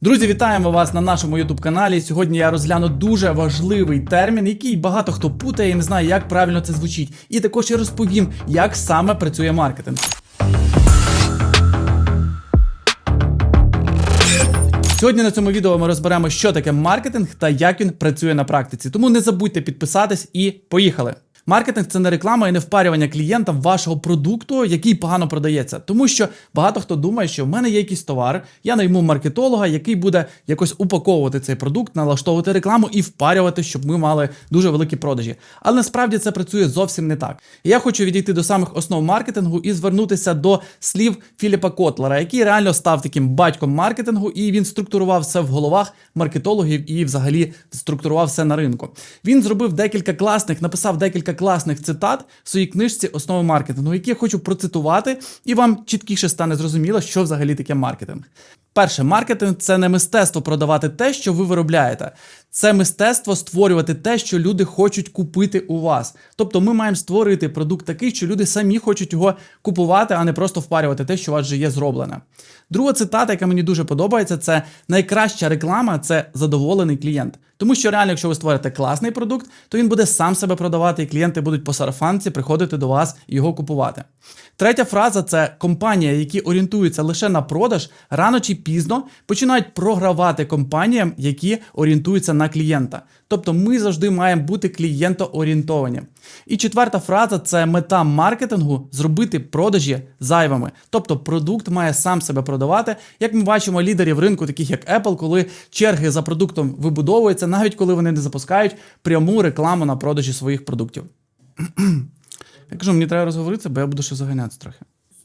Друзі, вітаємо вас на нашому youtube каналі. Сьогодні я розгляну дуже важливий термін, який багато хто путає і не знає, як правильно це звучить. І також я розповім, як саме працює маркетинг. Сьогодні на цьому відео ми розберемо, що таке маркетинг та як він працює на практиці. Тому не забудьте підписатись і поїхали. Маркетинг це не реклама і не впарювання клієнтам вашого продукту, який погано продається. Тому що багато хто думає, що в мене є якийсь товар, я найму маркетолога, який буде якось упаковувати цей продукт, налаштовувати рекламу і впарювати, щоб ми мали дуже великі продажі. Але насправді це працює зовсім не так. Я хочу відійти до самих основ маркетингу і звернутися до слів Філіпа Котлера, який реально став таким батьком маркетингу, і він структурував все в головах маркетологів і взагалі структурував все на ринку. Він зробив декілька класних, написав декілька класних цитат в своїй книжці Основи маркетингу, які я хочу процитувати, і вам чіткіше стане зрозуміло, що взагалі таке маркетинг. Перше, маркетинг це не мистецтво продавати те, що ви виробляєте. Це мистецтво створювати те, що люди хочуть купити у вас. Тобто ми маємо створити продукт такий, що люди самі хочуть його купувати, а не просто впарювати те, що у вас вже є зроблене. Друга цитата, яка мені дуже подобається, це найкраща реклама це задоволений клієнт. Тому що реально, якщо ви створите класний продукт, то він буде сам себе продавати, і клієнти будуть по сарафанці приходити до вас і його купувати. Третя фраза це компанія, які орієнтуються лише на продаж, рано чи пізно починають програвати компаніям, які орієнтуються на клієнта. Тобто ми завжди маємо бути клієнтоорієнтовані. І четверта фраза це мета маркетингу зробити продажі зайвими. Тобто продукт має сам себе продавати. Як ми бачимо, лідерів ринку, таких як Apple, коли черги за продуктом вибудовуються, навіть коли вони не запускають пряму рекламу на продажі своїх продуктів. Я кажу, мені треба розговоритися, бо я буду ще заганятися трохи.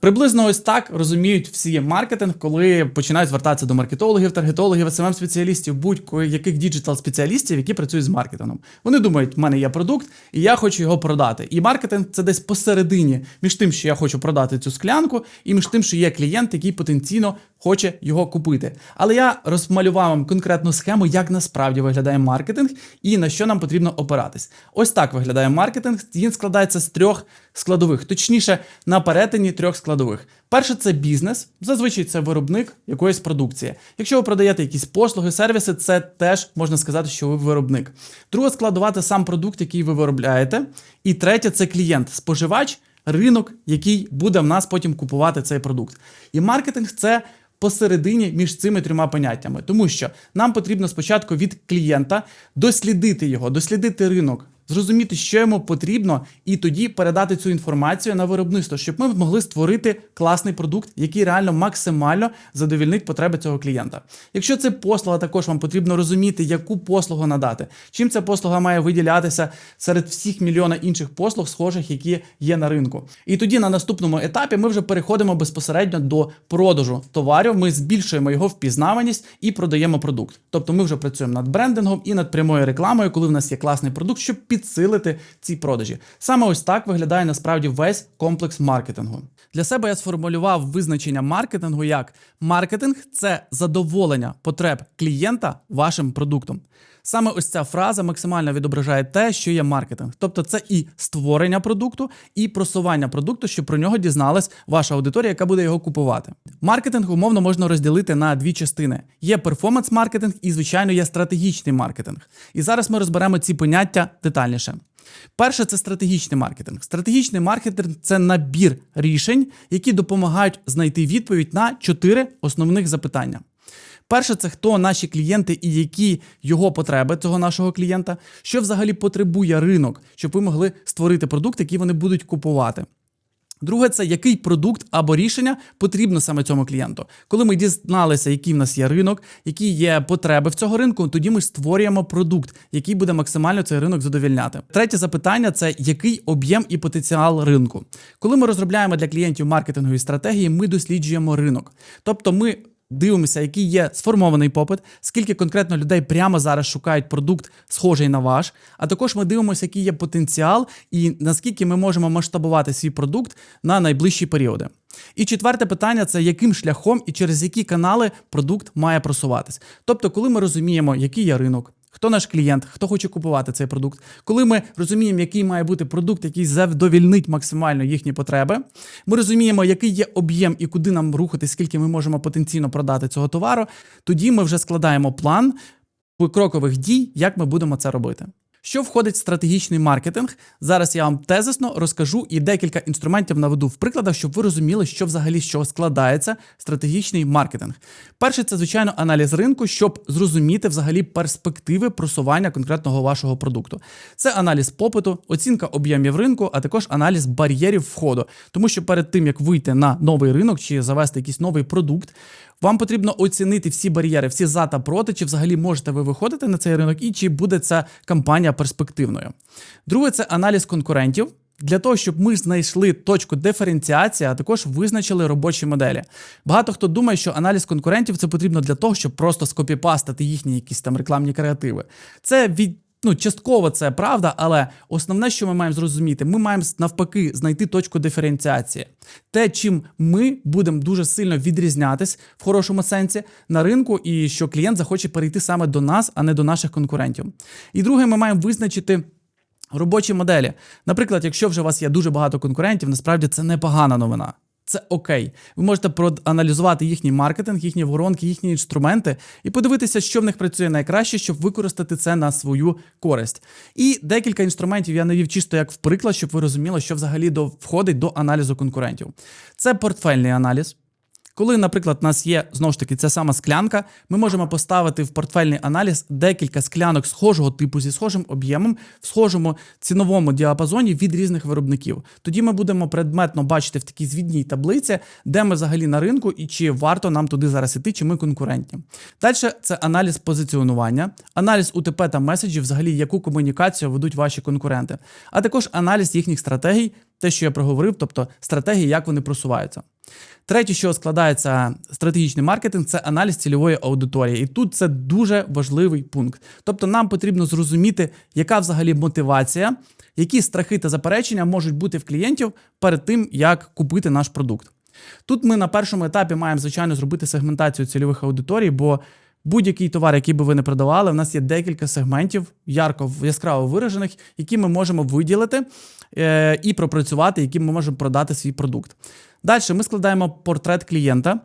Приблизно ось так розуміють всі маркетинг, коли починають звертатися до маркетологів, таргетологів, smm спеціалістів будь-яких діджитал спеціалістів, які працюють з маркетингом. Вони думають, в мене є продукт, і я хочу його продати. І маркетинг це десь посередині між тим, що я хочу продати цю склянку, і між тим, що є клієнт, який потенційно хоче його купити. Але я розмалював вам конкретну схему, як насправді виглядає маркетинг і на що нам потрібно опиратись. Ось так виглядає маркетинг. Він складається з трьох складових, точніше, на перетині трьох складових. Перше це бізнес, зазвичай це виробник якоїсь продукції. Якщо ви продаєте якісь послуги, сервіси, це теж можна сказати, що ви виробник. Друга складова це сам продукт, який ви виробляєте. І третє це клієнт, споживач, ринок, який буде в нас потім купувати цей продукт. І маркетинг це посередині між цими трьома поняттями, тому що нам потрібно спочатку від клієнта дослідити його, дослідити ринок. Зрозуміти, що йому потрібно, і тоді передати цю інформацію на виробництво, щоб ми могли створити класний продукт, який реально максимально задовільнить потреби цього клієнта. Якщо це послуга, також вам потрібно розуміти, яку послугу надати, чим ця послуга має виділятися серед всіх мільйона інших послуг, схожих, які є на ринку. І тоді на наступному етапі ми вже переходимо безпосередньо до продажу товарів. Ми збільшуємо його впізнаваність і продаємо продукт. Тобто ми вже працюємо над брендингом і над прямою рекламою, коли в нас є класний продукт, щоб підсилити ці продажі. Саме ось так виглядає насправді весь комплекс маркетингу. Для себе я сформулював визначення маркетингу як маркетинг це задоволення потреб клієнта вашим продуктом. Саме ось ця фраза максимально відображає те, що є маркетинг. Тобто це і створення продукту, і просування продукту, щоб про нього дізналась ваша аудиторія, яка буде його купувати. Маркетинг умовно можна розділити на дві частини: є перформанс-маркетинг і, звичайно, є стратегічний маркетинг. І зараз ми розберемо ці поняття детальніше. Перше це стратегічний маркетинг. Стратегічний маркетинг це набір рішень, які допомагають знайти відповідь на чотири основних запитання. Перше, це хто наші клієнти і які його потреби цього нашого клієнта, що взагалі потребує ринок, щоб ви могли створити продукт, який вони будуть купувати. Друге, це який продукт або рішення потрібно саме цьому клієнту. Коли ми дізналися, який в нас є ринок, які є потреби в цього ринку, тоді ми створюємо продукт, який буде максимально цей ринок задовільняти. Третє запитання це який об'єм і потенціал ринку. Коли ми розробляємо для клієнтів маркетингові стратегії, ми досліджуємо ринок. Тобто ми дивимося, який є сформований попит, скільки конкретно людей прямо зараз шукають продукт, схожий на ваш. А також ми дивимося, який є потенціал і наскільки ми можемо масштабувати свій продукт на найближчі періоди. І четверте питання це яким шляхом і через які канали продукт має просуватись. Тобто, коли ми розуміємо, який є ринок. Хто наш клієнт, хто хоче купувати цей продукт, коли ми розуміємо, який має бути продукт, який задовільнить максимально їхні потреби, ми розуміємо, який є об'єм і куди нам рухати, скільки ми можемо потенційно продати цього товару, тоді ми вже складаємо план крокових дій, як ми будемо це робити. Що входить в стратегічний маркетинг? Зараз я вам тезисно розкажу і декілька інструментів наведу в прикладах, щоб ви розуміли, що взагалі з чого складається стратегічний маркетинг. Перше, це звичайно аналіз ринку, щоб зрозуміти взагалі перспективи просування конкретного вашого продукту. Це аналіз попиту, оцінка об'ємів ринку, а також аналіз бар'єрів входу. Тому що перед тим як вийти на новий ринок чи завести якийсь новий продукт, вам потрібно оцінити всі бар'єри, всі за та проти, чи взагалі можете ви виходити на цей ринок і чи буде ця кампанія перспективною. Друге, це аналіз конкурентів. Для того, щоб ми знайшли точку диференціації, а також визначили робочі моделі. Багато хто думає, що аналіз конкурентів це потрібно для того, щоб просто скопіпастити їхні якісь там рекламні креативи. Це від ну, частково це правда, але основне, що ми маємо зрозуміти, ми маємо навпаки знайти точку диференціації. Те, чим ми будемо дуже сильно відрізнятись в хорошому сенсі на ринку, і що клієнт захоче перейти саме до нас, а не до наших конкурентів. І друге, ми маємо визначити. Робочі моделі. Наприклад, якщо вже у вас є дуже багато конкурентів, насправді це непогана новина. Це окей. Ви можете проаналізувати їхній маркетинг, їхні воронки, їхні інструменти і подивитися, що в них працює найкраще, щоб використати це на свою користь. І декілька інструментів я навів чисто як в приклад, щоб ви розуміли, що взагалі до, входить до аналізу конкурентів. Це портфельний аналіз. Коли, наприклад, у нас є знову ж таки ця сама склянка, ми можемо поставити в портфельний аналіз декілька склянок схожого типу зі схожим об'ємом, в схожому ціновому діапазоні від різних виробників. Тоді ми будемо предметно бачити в такій звідній таблиці, де ми взагалі на ринку і чи варто нам туди зараз іти, чи ми конкурентні. Далі це аналіз позиціонування, аналіз УТП та меседжів, взагалі яку комунікацію ведуть ваші конкуренти, а також аналіз їхніх стратегій, те, що я проговорив, тобто стратегії, як вони просуваються. Третє, що складається стратегічний маркетинг, це аналіз цільової аудиторії. І тут це дуже важливий пункт. Тобто, нам потрібно зрозуміти, яка взагалі мотивація, які страхи та заперечення можуть бути в клієнтів перед тим, як купити наш продукт. Тут ми на першому етапі маємо, звичайно, зробити сегментацію цільових аудиторій, бо будь-який товар, який би ви не продавали, в нас є декілька сегментів, ярко яскраво виражених, які ми можемо виділити е, і пропрацювати, яким ми можемо продати свій продукт. Далі ми складаємо портрет клієнта.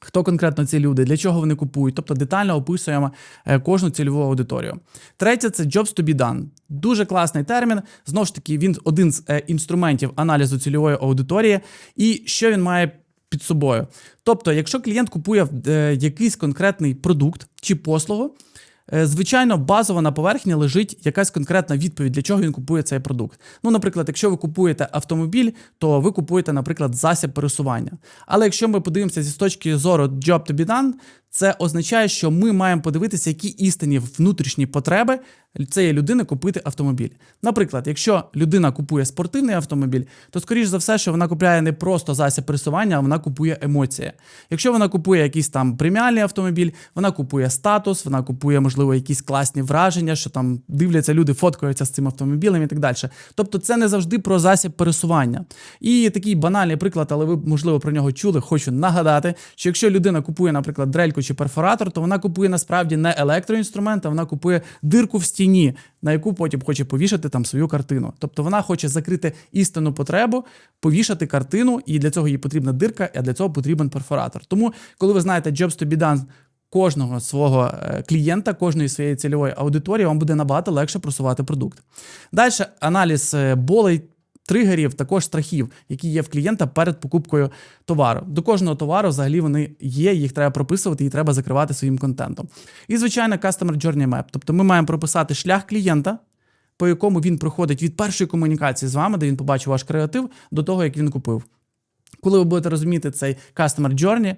Хто конкретно ці люди, для чого вони купують, тобто детально описуємо е, кожну цільову аудиторію. Третє це jobs to be done. Дуже класний термін. Знову ж таки, він один з е, інструментів аналізу цільової аудиторії, і що він має під собою. Тобто, якщо клієнт купує е, якийсь конкретний продукт чи послугу, Е, звичайно, базово на поверхні лежить якась конкретна відповідь, для чого він купує цей продукт. Ну, наприклад, якщо ви купуєте автомобіль, то ви купуєте, наприклад, засіб пересування. Але якщо ми подивимося зі точки зору job to be done, це означає, що ми маємо подивитися, які істинні внутрішні потреби цієї людини купити автомобіль. Наприклад, якщо людина купує спортивний автомобіль, то скоріш за все, що вона купує не просто засіб пересування, а вона купує емоції. Якщо вона купує якийсь там преміальний автомобіль, вона купує статус, вона купує, можливо, якісь класні враження, що там дивляться люди, фоткаються з цим автомобілем і так далі. Тобто, це не завжди про засіб пересування. І такий банальний приклад, але ви можливо про нього чули. Хочу нагадати, що якщо людина купує, наприклад, дрельку чи перфоратор, то вона купує насправді не електроінструмент, а вона купує дирку в стіні, на яку потім хоче повішати там свою картину. Тобто вона хоче закрити істинну потребу, повішати картину, і для цього їй потрібна дирка, а для цього потрібен перфоратор. Тому, коли ви знаєте Jobs to be done Кожного свого е, клієнта, кожної своєї цільової аудиторії вам буде набагато легше просувати продукт. Далі аналіз е, болей, тригерів, також страхів, які є в клієнта перед покупкою товару. До кожного товару взагалі вони є, їх треба прописувати і треба закривати своїм контентом. І, звичайно, Customer Journey Map. Тобто ми маємо прописати шлях клієнта, по якому він проходить від першої комунікації з вами, де він побачив ваш креатив, до того, як він купив. Коли ви будете розуміти цей Customer Journey,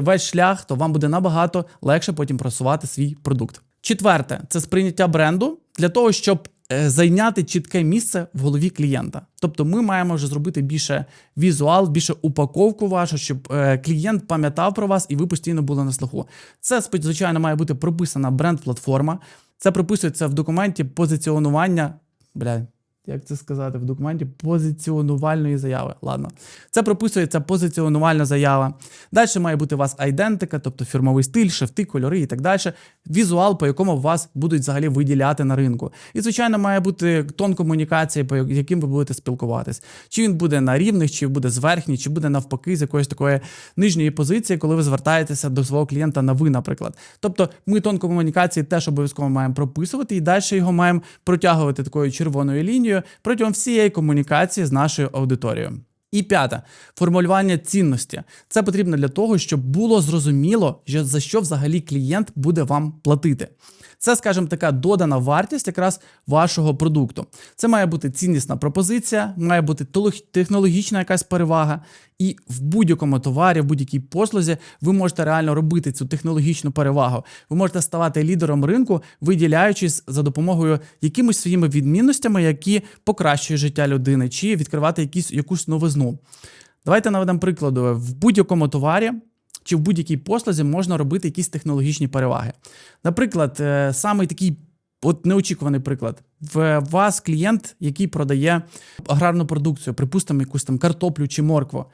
весь шлях, то вам буде набагато легше потім просувати свій продукт. Четверте, це сприйняття бренду для того, щоб зайняти чітке місце в голові клієнта. Тобто ми маємо вже зробити більше візуал, більше упаковку вашу, щоб е, клієнт пам'ятав про вас і ви постійно були на слуху. Це звичайно має бути прописана бренд-платформа. Це прописується в документі позиціонування. Бля, як це сказати в документі, позиціонувальної заяви. Ладно, це прописується позиціонувальна заява. Далі має бути у вас айдентика, тобто фірмовий стиль, шрифти, кольори і так далі. Візуал, по якому вас будуть взагалі виділяти на ринку. І, звичайно, має бути тон комунікації, по яким ви будете спілкуватись. Чи він буде на рівних, чи буде зверхній, чи буде навпаки з якоїсь такої нижньої позиції, коли ви звертаєтеся до свого клієнта на ви, наприклад. Тобто, ми тон комунікації теж обов'язково маємо прописувати і далі його маємо протягувати такою червоною лінією протягом всієї комунікації з нашою аудиторією. І п'яте формулювання цінності. Це потрібно для того, щоб було зрозуміло, за що взагалі клієнт буде вам платити. Це, скажімо, така додана вартість якраз вашого продукту. Це має бути ціннісна пропозиція, має бути технологічна якась перевага. І в будь-якому товарі, в будь-якій послузі ви можете реально робити цю технологічну перевагу. Ви можете ставати лідером ринку, виділяючись за допомогою якимось своїми відмінностями, які покращують життя людини, чи відкривати якісь, якусь новизну. Давайте наведемо прикладу. В будь-якому товарі чи в будь-якій послузі можна робити якісь технологічні переваги. Наприклад, е, самий такий от неочікуваний приклад. В вас клієнт, який продає аграрну продукцію, припустимо, якусь там картоплю чи моркву.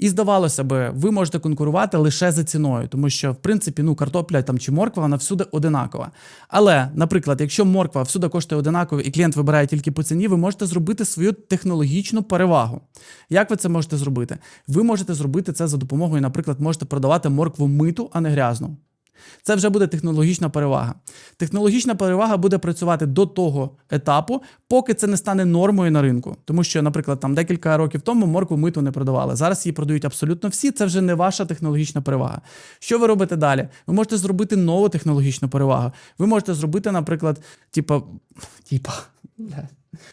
І здавалося би, ви можете конкурувати лише за ціною, тому що в принципі ну картопля там чи морква вона всюди одинакова. Але, наприклад, якщо морква всюди коштує одинаково і клієнт вибирає тільки по ціні, ви можете зробити свою технологічну перевагу. Як ви це можете зробити? Ви можете зробити це за допомогою, наприклад, можете продавати моркву миту, а не грязну. Це вже буде технологічна перевага. Технологічна перевага буде працювати до того етапу, поки це не стане нормою на ринку. Тому що, наприклад, там декілька років тому моркву миту не продавали. Зараз її продають абсолютно всі. Це вже не ваша технологічна перевага. Що ви робите далі? Ви можете зробити нову технологічну перевагу. Ви можете зробити, наприклад, типа, типа.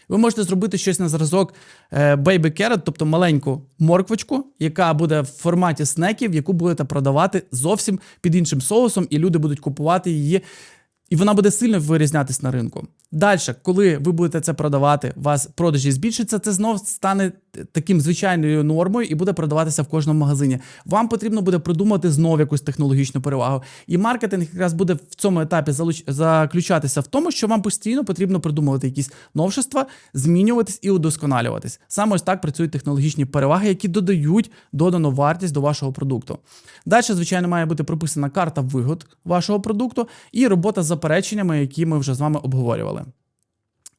Ви можете зробити щось на зразок е, baby carrot, тобто маленьку морквочку, яка буде в форматі снеків, яку будете продавати зовсім під іншим соусом, і люди будуть купувати її. І вона буде сильно вирізнятись на ринку. Далі, коли ви будете це продавати, у вас продажі збільшаться, це знов стане таким звичайною нормою і буде продаватися в кожному магазині. Вам потрібно буде придумати знов якусь технологічну перевагу. І маркетинг якраз буде в цьому етапі заключатися в тому, що вам постійно потрібно придумувати якісь новшества, змінюватись і удосконалюватись. Саме ось так працюють технологічні переваги, які додають додану вартість до вашого продукту. Далі, звичайно, має бути прописана карта вигод вашого продукту і робота з запереченнями, які ми вже з вами обговорювали.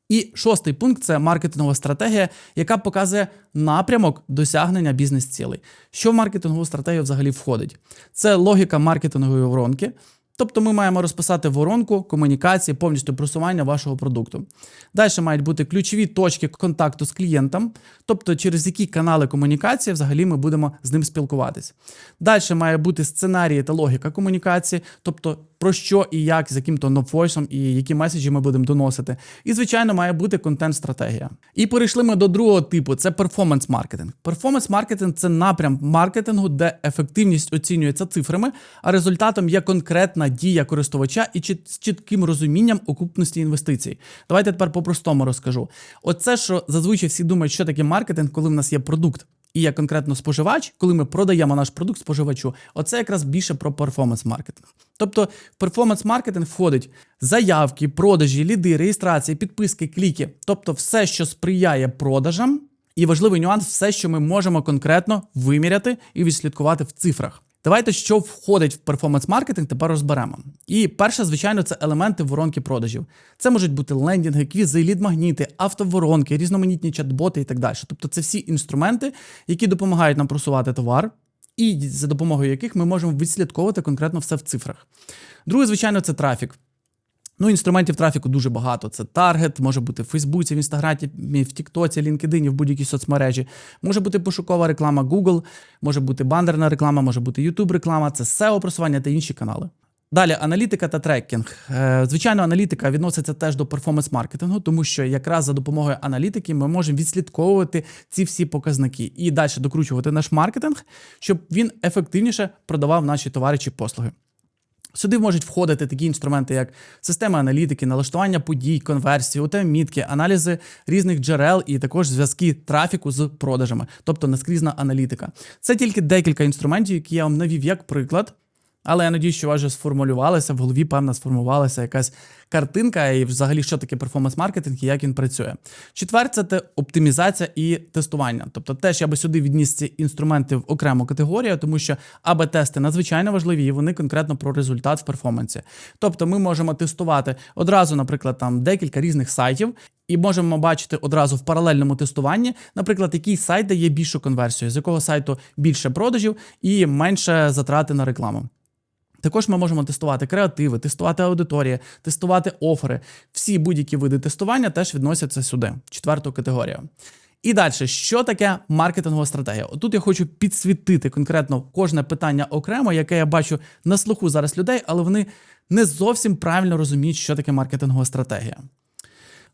І шостий пункт це маркетингова стратегія, яка показує напрямок досягнення бізнес-цілей. Що в маркетингову стратегію взагалі входить? Це логіка маркетингової воронки. Тобто ми маємо розписати воронку комунікації, повністю просування вашого продукту. Далі мають бути ключові точки контакту з клієнтом, тобто через які канали комунікації взагалі ми будемо з ним спілкуватись. Далі має бути сценарії та логіка комунікації, тобто про що і як, з яким то новойсом і які меседжі ми будемо доносити. І, звичайно, має бути контент-стратегія. І перейшли ми до другого типу: це перформанс-маркетинг. Перформанс-маркетинг це напрям маркетингу, де ефективність оцінюється цифрами, а результатом є конкретна дія користувача і чіт- з чітким розумінням окупності інвестицій. Давайте тепер по-простому розкажу. Оце, що зазвичай всі думають, що таке маркетинг, коли в нас є продукт. І я конкретно споживач, коли ми продаємо наш продукт споживачу, оце якраз більше про перформанс-маркетинг. Тобто в перформанс-маркетинг входить заявки, продажі, ліди, реєстрації, підписки, кліки, тобто все, що сприяє продажам, і важливий нюанс, все, що ми можемо конкретно виміряти і відслідкувати в цифрах. Давайте, що входить в перформанс-маркетинг, тепер розберемо. І перше, звичайно, це елементи воронки продажів. Це можуть бути лендінги, квізи, лід-магніти, автоворонки, різноманітні чат-боти і так далі. Тобто, це всі інструменти, які допомагають нам просувати товар, і за допомогою яких ми можемо відслідковувати конкретно все в цифрах. Друге, звичайно, це трафік. Ну, інструментів трафіку дуже багато. Це таргет, може бути в Фейсбуці, в Інстаграмі, в Тіктоці, LinkedIn, в будь-якій соцмережі. Може бути пошукова реклама Google, може бути бандерна реклама, може бути YouTube реклама, це SEO просування та інші канали. Далі аналітика та трекінг. Е, Звичайно, аналітика відноситься теж до перформанс-маркетингу, тому що якраз за допомогою аналітики ми можемо відслідковувати ці всі показники і далі докручувати наш маркетинг, щоб він ефективніше продавав наші товари чи послуги. Сюди можуть входити такі інструменти, як система аналітики, налаштування подій, конверсії, UTM-мітки, аналізи різних джерел і також зв'язки трафіку з продажами, тобто наскрізна аналітика. Це тільки декілька інструментів, які я вам навів як приклад. Але я надію, що у вас вже сформулювалася, в голові, певна сформувалася якась картинка, і взагалі, що таке перформанс-маркетинг і як він працює. Четверте, це оптимізація і тестування. Тобто, теж я би сюди відніс ці інструменти в окрему категорію, тому що АБ-тести надзвичайно важливі, і вони конкретно про результат в перформансі. Тобто, ми можемо тестувати одразу, наприклад, там декілька різних сайтів. І можемо бачити одразу в паралельному тестуванні, наприклад, який сайт дає більшу конверсію, з якого сайту більше продажів і менше затрати на рекламу. Також ми можемо тестувати креативи, тестувати аудиторії, тестувати офери. Всі будь-які види тестування теж відносяться сюди, четверту категорію. І далі, що таке маркетингова стратегія? Тут я хочу підсвітити конкретно кожне питання окремо, яке я бачу на слуху зараз людей, але вони не зовсім правильно розуміють, що таке маркетингова стратегія.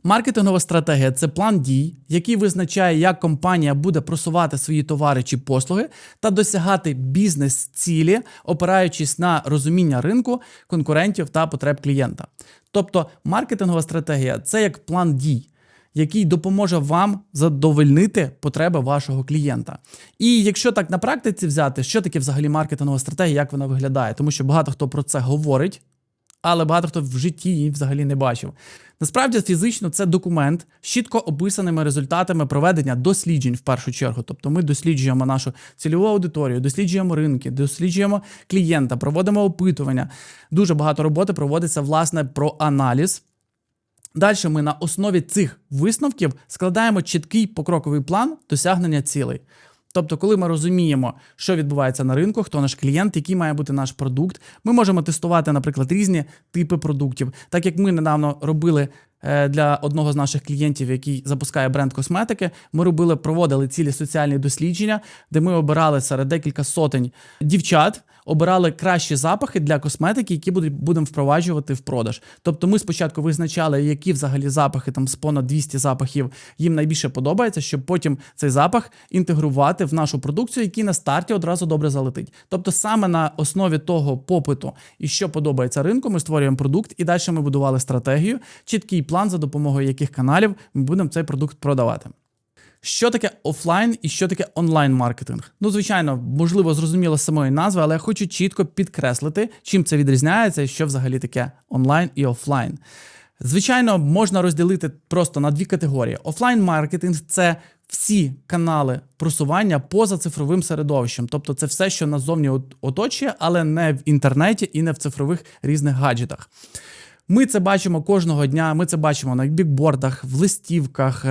Маркетингова стратегія це план дій, який визначає, як компанія буде просувати свої товари чи послуги та досягати бізнес-цілі, опираючись на розуміння ринку, конкурентів та потреб клієнта. Тобто, маркетингова стратегія це як план дій. Який допоможе вам задовольнити потреби вашого клієнта. І якщо так на практиці взяти, що таке взагалі маркетингова стратегія, як вона виглядає, тому що багато хто про це говорить, але багато хто в житті її взагалі не бачив. Насправді, фізично це документ з чітко описаними результатами проведення досліджень в першу чергу. Тобто ми досліджуємо нашу цільову аудиторію, досліджуємо ринки, досліджуємо клієнта, проводимо опитування. Дуже багато роботи проводиться власне про аналіз. Далі ми на основі цих висновків складаємо чіткий покроковий план досягнення цілей. Тобто, коли ми розуміємо, що відбувається на ринку, хто наш клієнт, який має бути наш продукт, ми можемо тестувати, наприклад, різні типи продуктів. Так як ми недавно робили е, для одного з наших клієнтів, який запускає бренд косметики, ми робили, проводили цілі соціальні дослідження, де ми обирали серед декілька сотень дівчат. Обирали кращі запахи для косметики, які будемо впроваджувати в продаж. Тобто, ми спочатку визначали, які взагалі запахи там з понад 200 запахів їм найбільше подобається, щоб потім цей запах інтегрувати в нашу продукцію, який на старті одразу добре залетить. Тобто, саме на основі того попиту і що подобається ринку, ми створюємо продукт, і далі ми будували стратегію, чіткий план, за допомогою яких каналів ми будемо цей продукт продавати. Що таке офлайн і що таке онлайн-маркетинг? Ну, звичайно, можливо, зрозуміло з самої назви, але я хочу чітко підкреслити, чим це відрізняється і що взагалі таке онлайн і офлайн. Звичайно, можна розділити просто на дві категорії. Офлайн-маркетинг це всі канали просування поза цифровим середовищем, тобто це все, що назовні оточує, але не в інтернеті і не в цифрових різних гаджетах. Ми це бачимо кожного дня. Ми це бачимо на бікбордах, в листівках.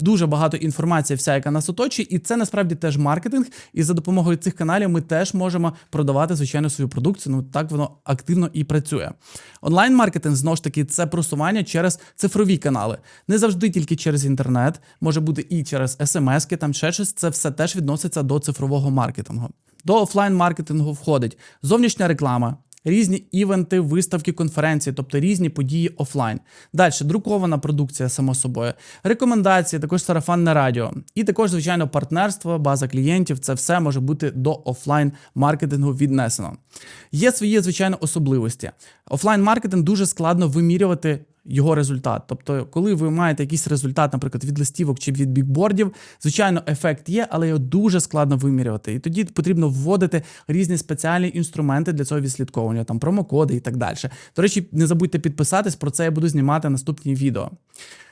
Дуже багато інформації, вся, яка нас оточує, і це насправді теж маркетинг. І за допомогою цих каналів ми теж можемо продавати звичайно свою продукцію. Ну так воно активно і працює. Онлайн-маркетинг знову ж таки це просування через цифрові канали, не завжди тільки через інтернет, може бути і через смски, там ще щось. Це все теж відноситься до цифрового маркетингу. До офлайн-маркетингу входить зовнішня реклама різні івенти, виставки, конференції, тобто різні події офлайн. Далі друкована продукція, само собою, рекомендації, також сарафанне радіо. І також, звичайно, партнерство, база клієнтів це все може бути до офлайн маркетингу віднесено. Є свої, звичайно, особливості. Офлайн маркетинг дуже складно вимірювати його результат. Тобто, коли ви маєте якийсь результат, наприклад, від листівок чи від бікбордів, звичайно, ефект є, але його дуже складно вимірювати. І тоді потрібно вводити різні спеціальні інструменти для цього відслідковування, там промокоди і так далі. До речі, не забудьте підписатись, про це я буду знімати наступні відео.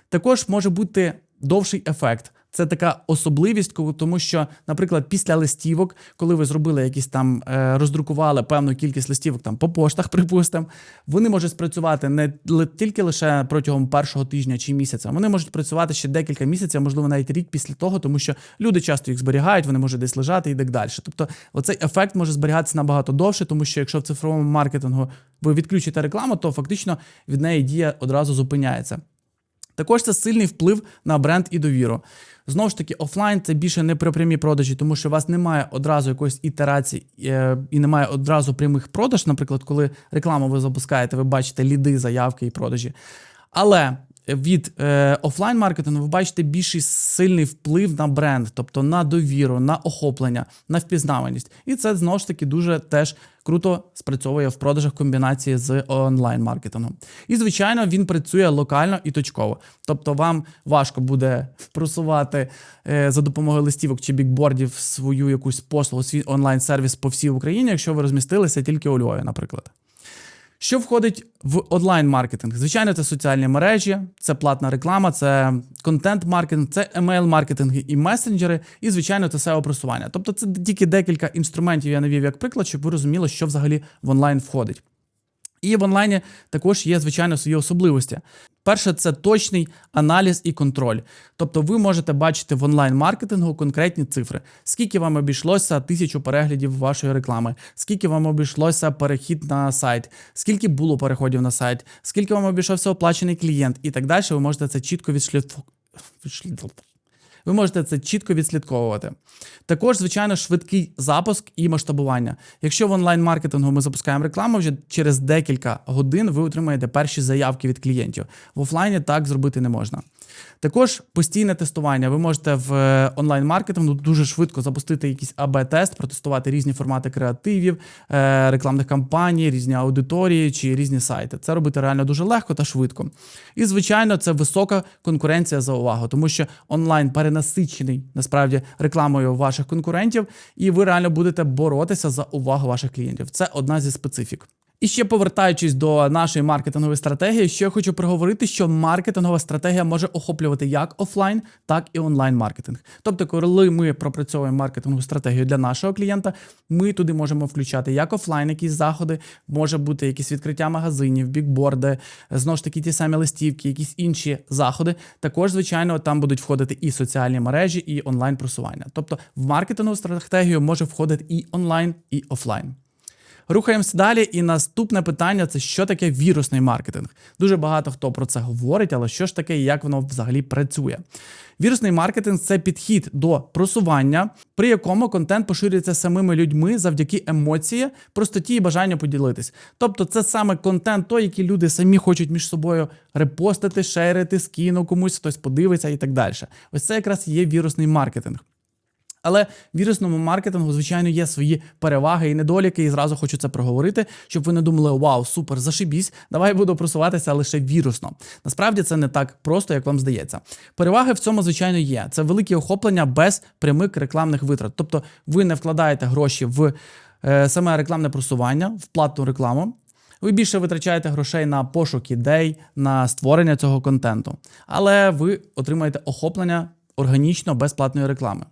Також може бути довший ефект. Це така особливість, тому що, наприклад, після листівок, коли ви зробили якісь там, е, роздрукували певну кількість листівок там по поштах, припустимо, вони можуть спрацювати не тільки лише протягом першого тижня чи місяця, вони можуть працювати ще декілька місяців, можливо, навіть рік після того, тому що люди часто їх зберігають, вони можуть десь лежати і так далі. Тобто, оцей ефект може зберігатися набагато довше, тому що якщо в цифровому маркетингу ви відключите рекламу, то фактично від неї дія одразу зупиняється. Також це сильний вплив на бренд і довіру. Знову ж таки, офлайн це більше не про прямі продажі, тому що у вас немає одразу якоїсь ітерації е, і немає одразу прямих продаж. Наприклад, коли рекламу ви запускаєте, ви бачите ліди, заявки і продажі. Але від е, офлайн маркетингу ви бачите більший сильний вплив на бренд, тобто на довіру, на охоплення, на впізнаваність. І це знову ж таки дуже теж круто спрацьовує в продажах комбінації з онлайн маркетингом. І звичайно, він працює локально і точково. Тобто, вам важко буде просувати е, за допомогою листівок чи бікбордів свою якусь послугу, свій онлайн сервіс по всій Україні, якщо ви розмістилися тільки у Львові, наприклад. Що входить в онлайн-маркетинг? Звичайно, це соціальні мережі, це платна реклама, це контент-маркетинг, це емейл-маркетинг і месенджери, і, звичайно, це SEO-просування. Тобто це тільки декілька інструментів я навів як приклад, щоб ви розуміли, що взагалі в онлайн входить. І в онлайні також є, звичайно, свої особливості. Перше, це точний аналіз і контроль. Тобто ви можете бачити в онлайн-маркетингу конкретні цифри. Скільки вам обійшлося тисячу переглядів вашої реклами, скільки вам обійшлося перехід на сайт, скільки було переходів на сайт, скільки вам обійшовся оплачений клієнт і так далі. Ви можете це чітко відшліфувати. Ви можете це чітко відслідковувати. Також, звичайно, швидкий запуск і масштабування. Якщо в онлайн-маркетингу ми запускаємо рекламу, вже через декілька годин ви отримаєте перші заявки від клієнтів. В офлайні так зробити не можна. Також постійне тестування. Ви можете в е, онлайн-маркетингу дуже швидко запустити якийсь АБ-тест, протестувати різні формати креативів, е, рекламних кампаній, різні аудиторії чи різні сайти. Це робити реально дуже легко та швидко. І, звичайно, це висока конкуренція за увагу, тому що онлайн перенасичений насправді рекламою ваших конкурентів, і ви реально будете боротися за увагу ваших клієнтів. Це одна зі специфік. І ще повертаючись до нашої маркетингової стратегії, ще хочу проговорити, що маркетингова стратегія може охоплювати як офлайн, так і онлайн маркетинг. Тобто, коли ми пропрацьовуємо маркетингову стратегію для нашого клієнта, ми туди можемо включати як офлайн, якісь заходи, може бути якісь відкриття магазинів, бікборди, знову ж таки ті самі листівки, якісь інші заходи. Також, звичайно, там будуть входити і соціальні мережі, і онлайн просування. Тобто в маркетингову стратегію може входити і онлайн, і офлайн. Рухаємося далі. І наступне питання це що таке вірусний маркетинг. Дуже багато хто про це говорить, але що ж таке і як воно взагалі працює? Вірусний маркетинг це підхід до просування, при якому контент поширюється самими людьми завдяки емоції, простоті і бажанню поділитись. Тобто, це саме контент, той, який люди самі хочуть між собою репостити, шерити, скину комусь, хтось подивиться і так далі. Ось це якраз є вірусний маркетинг. Але вірусному маркетингу, звичайно, є свої переваги і недоліки, і зразу хочу це проговорити, щоб ви не думали, вау, супер, зашибісь, давай буду просуватися лише вірусно. Насправді це не так просто, як вам здається. Переваги в цьому, звичайно, є. Це великі охоплення без прямих рекламних витрат. Тобто ви не вкладаєте гроші в е, саме рекламне просування, в платну рекламу. Ви більше витрачаєте грошей на пошук ідей, на створення цього контенту, але ви отримаєте охоплення органічно без платної реклами.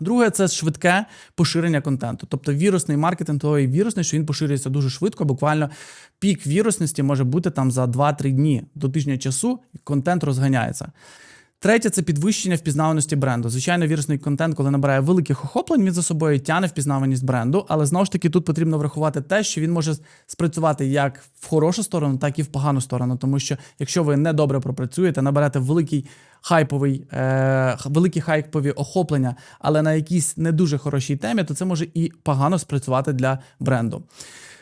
Друге, це швидке поширення контенту. Тобто вірусний маркетинг того вірусний, що він поширюється дуже швидко. Буквально пік вірусності може бути там за 2-3 дні до тижня часу, і контент розганяється. Третє це підвищення впізнаваності бренду. Звичайно, вірусний контент, коли набирає великих охоплень, він за собою тяне впізнаваність бренду, але знову ж таки тут потрібно врахувати те, що він може спрацювати як в хорошу сторону, так і в погану сторону. Тому що якщо ви не добре пропрацюєте, наберете великий хайповий, е, великі хайпові охоплення, але на якійсь не дуже хорошій темі, то це може і погано спрацювати для бренду.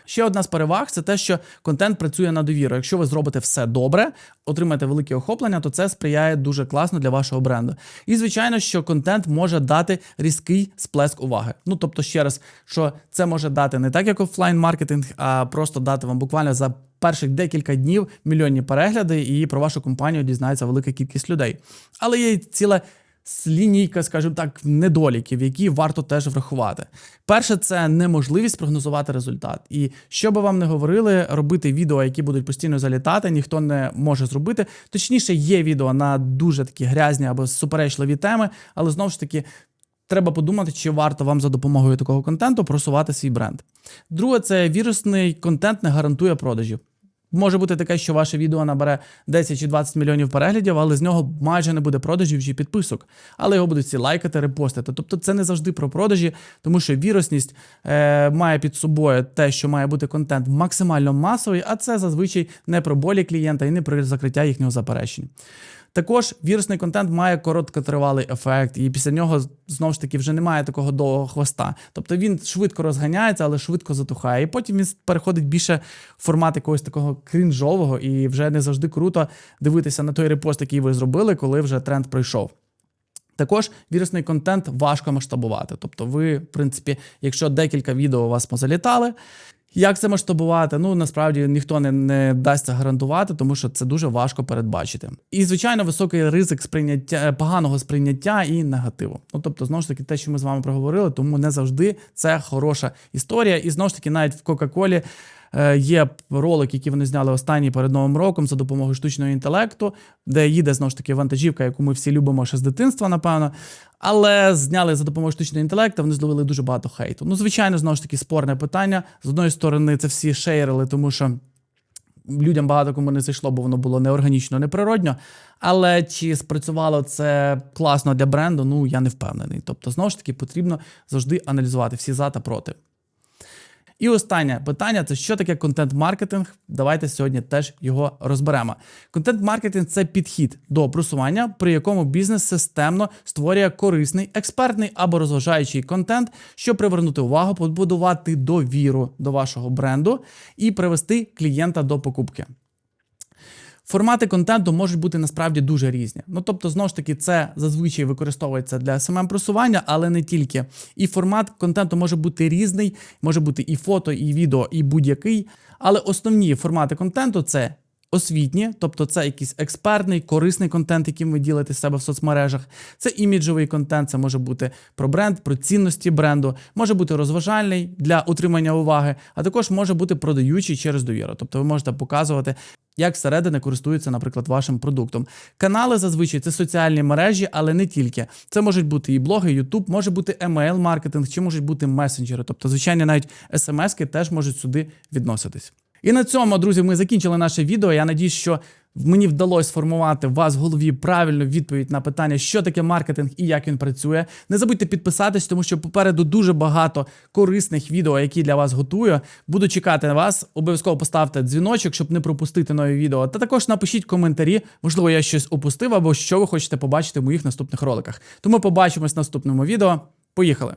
Ще одна з переваг це те, що контент працює на довіру. Якщо ви зробите все добре, отримаєте велике охоплення, то це сприяє дуже класно для вашого бренду. І звичайно, що контент може дати різкий сплеск уваги. Ну тобто, ще раз, що це може дати не так, як офлайн маркетинг, а просто дати вам буквально за. Перших декілька днів мільйонні перегляди, і про вашу компанію дізнається велика кількість людей. Але є ціле лінійка, скажімо так, недоліків, які варто теж врахувати. Перше, це неможливість прогнозувати результат. І що би вам не говорили, робити відео, які будуть постійно залітати, ніхто не може зробити. Точніше, є відео на дуже такі грязні або суперечливі теми, але знову ж таки. Треба подумати, чи варто вам за допомогою такого контенту просувати свій бренд. Друге, це вірусний контент не гарантує продажів. Може бути таке, що ваше відео набере 10 чи 20 мільйонів переглядів, але з нього майже не буде продажів чи підписок. Але його будуть всі лайкати, репостити. Тобто це не завжди про продажі, тому що вірусність е, має під собою те, що має бути контент максимально масовий, а це зазвичай не про болі клієнта і не про закриття їхнього заперечень. Також вірусний контент має короткотривалий ефект, і після нього знову ж таки вже немає такого довгого хвоста. Тобто він швидко розганяється, але швидко затухає. І потім він переходить більше в формат якогось такого крінжового, і вже не завжди круто дивитися на той репост, який ви зробили, коли вже тренд пройшов. Також вірусний контент важко масштабувати. Тобто, ви, в принципі, якщо декілька відео у вас позалітали, як це масштабувати? Ну насправді ніхто не, не дасть гарантувати, тому що це дуже важко передбачити. І звичайно, високий ризик сприйняття поганого сприйняття і негативу. Ну тобто, знову ж таки, те, що ми з вами проговорили, тому не завжди це хороша історія. І знову ж таки, навіть в Кока-Колі. Е, Є ролик, який вони зняли останній перед новим роком за допомогою штучного інтелекту, де їде знову ж таки вантажівка, яку ми всі любимо ще з дитинства, напевно. Але зняли за допомогою штучного інтелекту, вони зловили дуже багато хейту. Ну, звичайно, знову ж таки, спорне питання. З одної сторони, це всі шейрили, тому що людям багато кому не зайшло, бо воно було неорганічно, неприродньо. Але чи спрацювало це класно для бренду? Ну я не впевнений. Тобто, знову ж таки, потрібно завжди аналізувати всі за та проти. І останнє питання це що таке контент-маркетинг? Давайте сьогодні теж його розберемо. Контент-маркетинг це підхід до просування, при якому бізнес системно створює корисний, експертний або розважаючий контент, щоб привернути увагу, побудувати довіру до вашого бренду і привести клієнта до покупки. Формати контенту можуть бути насправді дуже різні. Ну тобто, знову ж таки, це зазвичай використовується для smm просування, але не тільки. І формат контенту може бути різний, може бути і фото, і відео, і будь-який. Але основні формати контенту це. Освітні, тобто це якийсь експертний, корисний контент, яким ви ділите себе в соцмережах. Це іміджовий контент, це може бути про бренд, про цінності бренду, може бути розважальний для утримання уваги, а також може бути продаючий через довіру. Тобто ви можете показувати, як всередини користуються, наприклад, вашим продуктом. Канали зазвичай це соціальні мережі, але не тільки. Це можуть бути і блоги, Ютуб, може бути емейл-маркетинг, чи можуть бути месенджери. Тобто, звичайно, навіть смски теж можуть сюди відноситись. І на цьому, друзі, ми закінчили наше відео. Я надіюсь, що мені вдалося сформувати в вас в голові правильну відповідь на питання, що таке маркетинг і як він працює. Не забудьте підписатись, тому що попереду дуже багато корисних відео, які для вас готую. Буду чекати на вас. Обов'язково поставте дзвіночок, щоб не пропустити нові відео. Та також напишіть коментарі. Можливо, я щось опустив або що ви хочете побачити в моїх наступних роликах. Тому побачимось в наступному відео. Поїхали!